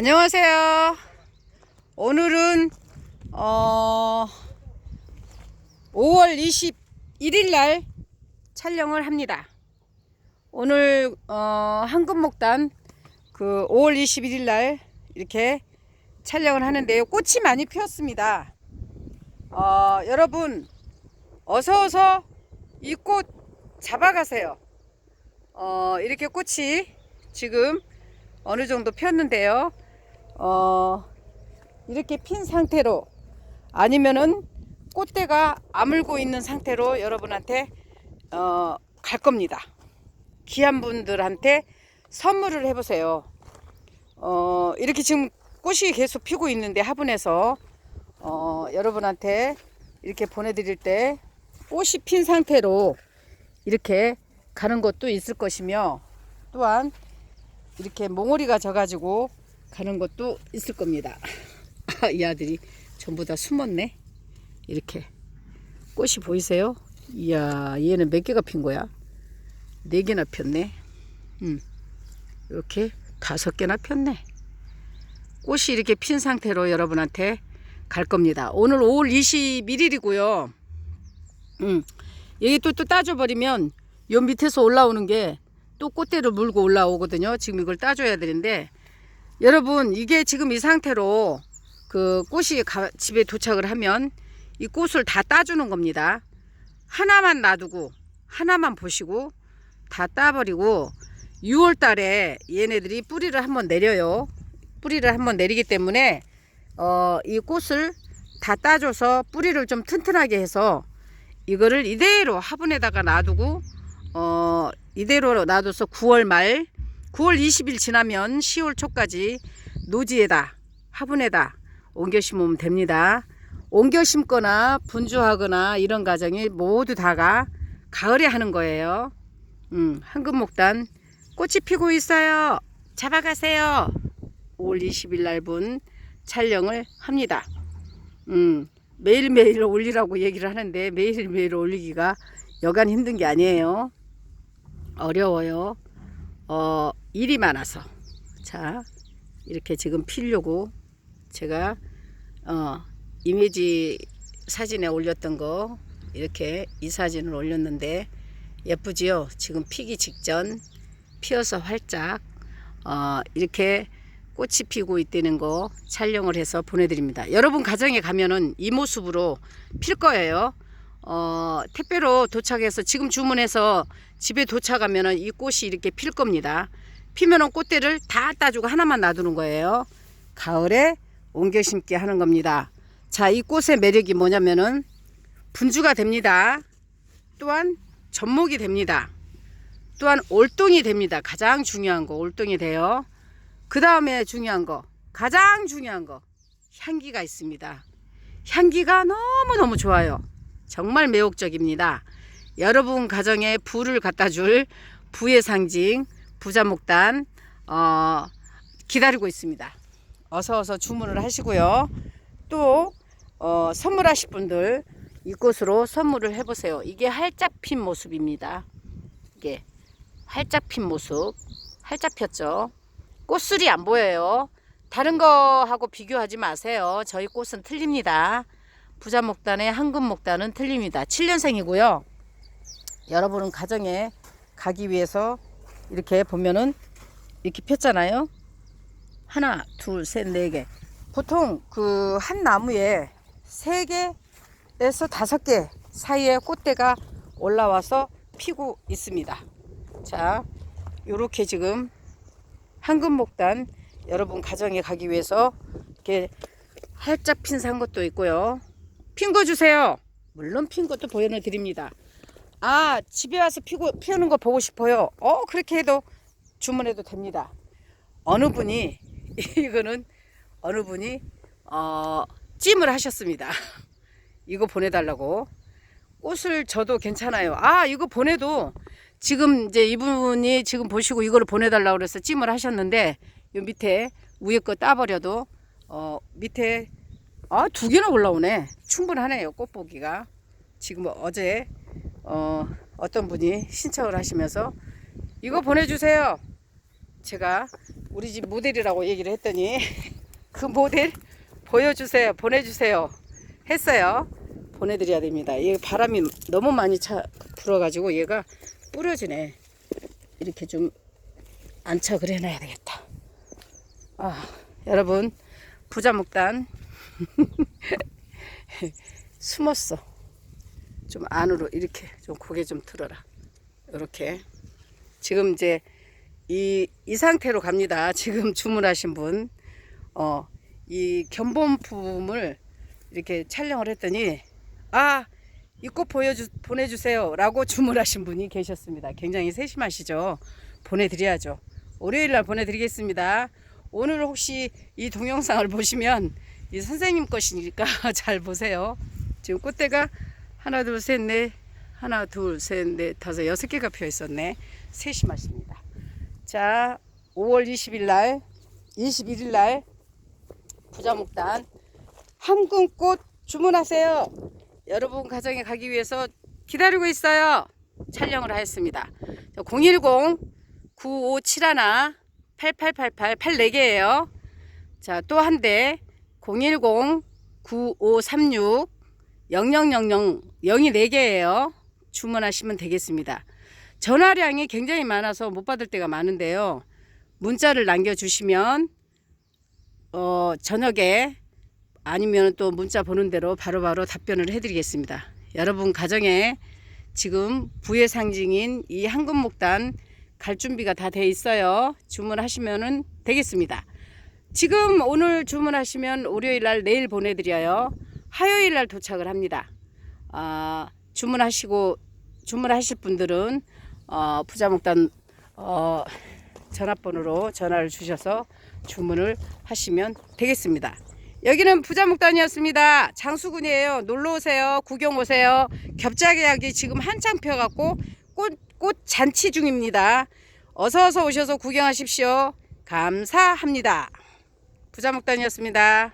안녕하세요. 오늘은 어 5월 21일 날 촬영을 합니다. 오늘 어 한금목단 그 5월 21일 날 이렇게 촬영을 하는데요. 꽃이 많이 피었습니다. 어 여러분 어서 어서 이 꽃 잡아가세요. 어 이렇게 꽃이 지금 어느 정도 폈는데요. 어, 이렇게 핀 상태로 아니면은 꽃대가 아물고 있는 상태로 여러분한테 어, 갈 겁니다. 귀한 분들한테 선물을 해보세요. 어, 이렇게 지금 꽃이 계속 피고 있는데 화분에서 어, 여러분한테 이렇게 보내드릴 때 꽃이 핀 상태로 이렇게 가는 것도 있을 것이며 또한 이렇게 몽오리가 져가지고 가는 것도 있을 겁니다. 아, 이 아들이 전부 다 숨었네. 이렇게 꽃이 보이세요? 이야, 얘는 몇 개가 핀 거야? 네 개나 폈네. 음, 이렇게 다섯 개나 폈네. 꽃이 이렇게 핀 상태로 여러분한테 갈 겁니다. 오늘 5월 21일이고요. 음, 여기 또, 또 따줘버리면 요 밑에서 올라오는 게 또 꽃대를 물고 올라오거든요. 지금 이걸 따줘야 되는데 여러분 이게 지금 이 상태로 그 꽃이 가- 집에 도착을 하면 이 꽃을 다 따주는 겁니다. 하나만 놔두고 하나만 보시고 다 따버리고 6월 달에 얘네들이 뿌리를 한번 내려요. 뿌리를 한번 내리기 때문에 어, 이 꽃을 다 따줘서 뿌리를 좀 튼튼하게 해서 이거를 이대로 화분에다가 놔두고 어, 이대로 놔둬서 9월 말 9월 20일 지나면 10월 초까지 노지에다 화분에다 옮겨 심으면 됩니다. 옮겨 심거나 분주하거나 이런 과정이 모두 다가 가을에 하는 거예요. 음, 황금목단 꽃이 피고 있어요. 잡아가세요. 5월 20일 날 분 촬영을 합니다. 음, 매일매일 올리라고 얘기를 하는데 매일매일 올리기가 여간 힘든 게 아니에요. 어려워요. 어, 일이 많아서. 자, 이렇게 지금 피려고 제가 어, 이미지 사진에 올렸던 거 이렇게 이 사진을 올렸는데 예쁘지요? 지금 피기 직전 피어서 활짝 어, 이렇게 꽃이 피고 있다는 거 촬영을 해서 보내드립니다. 여러분 가정에 가면은 이 모습으로 필 거예요. 어, 택배로 도착해서 지금 주문해서 집에 도착하면은 이 꽃이 이렇게 필 겁니다. 피면은 꽃대를 다 따주고 하나만 놔두는 거예요. 가을에 옮겨 심기 하는 겁니다. 자, 이 꽃의 매력이 뭐냐면은 분주가 됩니다. 또한 접목이 됩니다. 또한 올동이 됩니다. 가장 중요한 거 올동이 돼요. 그 다음에 중요한 거 가장 중요한 거 향기가 있습니다. 향기가 너무너무 좋아요. 정말 매혹적입니다. 여러분 가정에 부를 갖다 줄 부의 상징 부자 목단 어, 기다리고 있습니다. 어서 어서 주문을 하시고요. 또 어, 선물하실 분들 이곳으로 선물을 해보세요. 이게 활짝 핀 모습입니다. 이게 활짝 핀 모습, 활짝 폈죠. 꽃술이 안 보여요. 다른 거하고 비교하지 마세요. 저희 꽃은 틀립니다. 부자 목단의 황금 목단은 틀립니다. 7년생이고요. 여러분은 가정에 가기 위해서 이렇게 보면은 이렇게 폈잖아요. 하나, 둘, 셋, 네 개. 보통 그 한 나무에 세 개에서 다섯 개 사이에 꽃대가 올라와서 피고 있습니다. 자, 요렇게 지금 황금목단 여러분 가정에 가기 위해서 이렇게 활짝 핀 산 것도 있고요. 핀 거 주세요. 물론 핀 것도 보여드립니다. 아 집에 와서 피고 피우는 거 보고 싶어요. 어 그렇게 해도 주문해도 됩니다. 어느 분이 이거는 어느 분이 어 찜을 하셨습니다. 이거 보내달라고 꽃을 줘도 괜찮아요. 아 이거 보내도 지금 이제 이분이 지금 보시고 이거를 보내달라고 그래서 찜을 하셨는데 요 밑에 위에 거 따버려도 어 밑에 아 두 개나 올라오네 충분하네요 꽃보기가 지금 어제 어 어떤 분이 신청을 하시면서 이거 보내주세요. 제가 우리 집 모델이라고 얘기를 했더니 그 모델 보여주세요 보내주세요 했어요. 보내드려야 됩니다. 이 바람이 너무 많이 차 불어가지고 얘가 뿌려지네. 이렇게 좀 안착을 해놔야 되겠다. 아 여러분 부자목단 숨었어 좀 안으로 이렇게 좀 고개 좀 들어라 이렇게 지금 이제 이, 이 상태로 갑니다. 지금 주문하신 분, 어, 이 견본품을 이렇게 촬영을 했더니, 아, 이 꽃 보여주, 보내주세요. 라고 주문하신 분이 계셨습니다. 굉장히 세심하시죠? 보내드려야죠. 월요일 날 보내드리겠습니다. 오늘 혹시 이 동영상을 보시면 이 선생님 것이니까 잘 보세요. 지금 꽃대가 하나, 둘, 셋, 넷, 하나, 둘, 셋, 넷, 다섯, 여섯 개가 피어 있었네. 세심하십니다. 자, 5월 20일 날, 21일 날 부자목단 함금꽃 주문하세요. 여러분 가정에 가기 위해서 기다리고 있어요. 촬영을 하였습니다. 010 9571 8888 84개예요. 자, 또 한 대 010 9536 0000 0이 4개예요. 주문하시면 되겠습니다. 전화량이 굉장히 많아서 못 받을 때가 많은데요. 문자를 남겨주시면 어, 저녁에 아니면 또 문자 보는 대로 바로 바로 답변을 해드리겠습니다. 여러분 가정에 지금 부의 상징인 이 황금목단 갈 준비가 다 돼 있어요. 주문하시면 되겠습니다. 지금 오늘 주문하시면 월요일 날 내일 보내드려요. 화요일 날 도착을 합니다. 아, 주문하시고 주문하실 분들은 어, 부자목단 어, 전화번호로 전화를 주셔서 주문을 하시면 되겠습니다. 여기는 부자목단이었습니다. 장수군이에요. 놀러 오세요. 구경 오세요. 겹자기약이 지금 한창 펴갖고 꽃, 꽃 잔치 중입니다. 어서 어서 오셔서 구경하십시오. 감사합니다. 부자목단이었습니다.